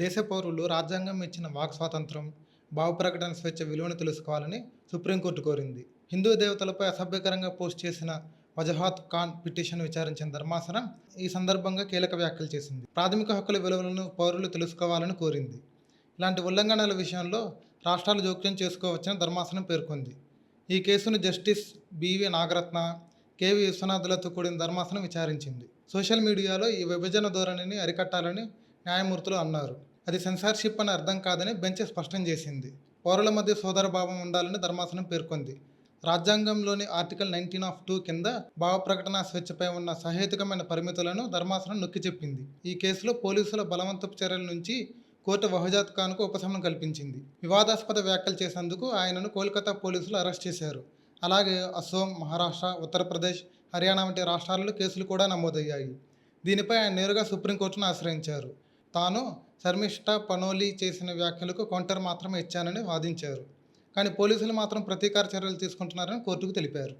దేశ పౌరులు రాజ్యాంగం ఇచ్చిన వాక్ స్వాతంత్రం భావప్రకటన స్వేచ్ఛ విలువను తెలుసుకోవాలని సుప్రీంకోర్టు కోరింది. హిందూ దేవతలపై అసభ్యకరంగా పోస్ట్ చేసిన వజహాత్ ఖాన్ పిటిషన్ విచారించిన ధర్మాసనం ఈ సందర్భంగా కీలక వ్యాఖ్యలు చేసింది. ప్రాథమిక హక్కుల విలువలను పౌరులు తెలుసుకోవాలని కోరింది. ఇలాంటి ఉల్లంఘనల విషయంలో రాష్ట్రాలు జోక్యం చేసుకోవచ్చని ధర్మాసనం పేర్కొంది. ఈ కేసును జస్టిస్ బివి నాగరత్న కేవి విశ్వనాథులతో కూడిన ధర్మాసనం విచారించింది. సోషల్ మీడియాలో ఈ విభజన ధోరణిని అరికట్టాలని న్యాయమూర్తులు అన్నారు. అది సెన్సార్షిప్ అని అర్థం కాదని బెంచ్ స్పష్టం చేసింది. పౌరుల మధ్య సోదరభావం ఉండాలని ధర్మాసనం పేర్కొంది. రాజ్యాంగంలోని ఆర్టికల్ నైన్టీన్ ఆఫ్ టూ కింద భావ ప్రకటన స్వేచ్ఛపై ఉన్న సహేతుకమైన పరిమితులను ధర్మాసనం నొక్కి చెప్పింది. ఈ కేసులో పోలీసుల బలవంతపు చర్యల నుంచి కోర్టు వహజాత్ ఖాన్కు ఉపశమనం కల్పించింది. వివాదాస్పద వ్యాఖ్యలు చేసేందుకు ఆయనను కోల్కతా పోలీసులు అరెస్ట్ చేశారు. అలాగే అసోం మహారాష్ట్ర ఉత్తరప్రదేశ్ హర్యానా వంటి రాష్ట్రాలలో కేసులు కూడా నమోదయ్యాయి. దీనిపై ఆయన నేరుగా సుప్రీంకోర్టును ఆశ్రయించారు. తాను శర్మిష్ట పనోలి చేసిన వ్యాఖ్యలకు కౌంటర్ మాత్రమే ఇచ్చానని వాదించారు. కానీ పోలీసులు మాత్రం ప్రతీకార చర్యలు తీసుకుంటున్నారని కోర్టుకు తెలిపారు.